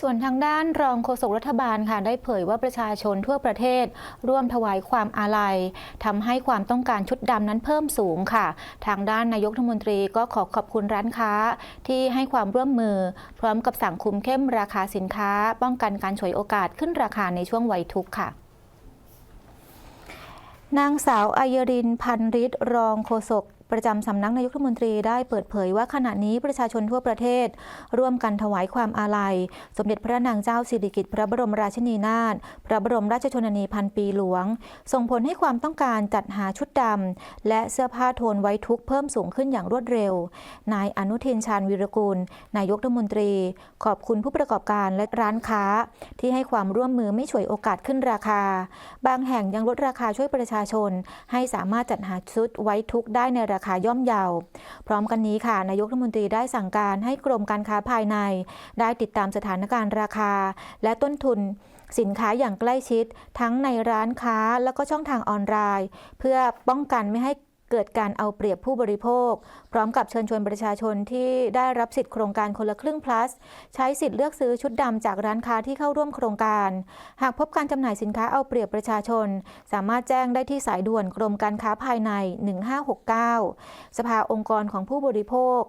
ส่วนทางด้านรองโฆษกรัฐบาลค่ะได้เผยว่าประชาชนทั่วประเทศ ร่วมถวายความอาลัยทำให้ความต้องการชุดดำนั้นเพิ่มสูงค่ะ ทางด้านนายกรัฐมนตรีก็ขอขอบคุณร้านค้าที่ให้ความร่วมมือ พร้อมกับสั่งคุมเข้มราคาสินค้า ป้องกันการฉวยโอกาสขึ้นราคาในช่วงไวยทุกข์ค่ะนางสาวอายรินพันฤทธิ์รองโฆษกประจำสำนักนายกรัฐมนตรีได้เปิดเผยว่าขณะนี้ประชาชนทั่วประเทศ ร่วมกันถวายความอาลัย สมเด็จพระนางเจ้าสิริกิติ์พระบรมราชินีนาถพระบรมราชชนนีพันปีหลวง ส่งผลให้ความต้องการจัดหาชุดดำและเสื้อผ้าโทนไว้ทุกเพิ่มสูงขึ้นอย่างรวดเร็ว นายอนุทินชาญวิรกูล นายกรัฐมนตรี ขอบคุณผู้ประกอบการและร้านค้า ที่ให้ความร่วมมือไม่ฉวยโอกาสขึ้นราคา บางแห่งยังลดราคาช่วยประชาชน ให้สามารถจัดหาชุดไว้ทุกได้ในราคาย่อมเยา พร้อมกันนี้ค่ะ นายกรัฐมนตรีได้สั่งการให้กรมการค้าภายใน ได้ติดตามสถานการณ์ราคา และต้นทุนสินค้าอย่างใกล้ชิด ทั้งในร้านค้าและก็ช่องทางออนไลน์ เพื่อป้องกันไม่ให้ เกิดการเอาเปรียบผู้บริโภค พร้อมกับเชิญชวนประชาชนที่ได้รับสิทธิโครงการคนละครึ่ง plus ใช้สิทธิ์เลือกซื้อชุดดำจากร้านค้าที่เข้าร่วมโครงการ หากพบการจำหน่ายสินค้าเอาเปรียบประชาชน สามารถแจ้งได้ที่สายด่วนกรมการค้าภายใน 1569 สภาองค์กรของผู้บริโภค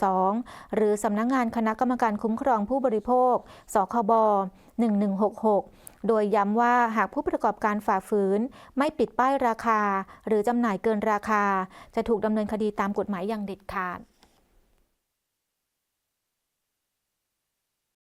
1502 หรือสำนักงงานคณะกรรมการคุ้มครองผู้บริโภค สคบ 1166 โดยย้ำว่าหากผู้ประกอบการฝ่าฝืน ไม่ปิดป้ายราคา หรือจำหน่ายเกินราราคา จะถูกดำเนินคดีตามกฎหมายอย่างเด็ดขาด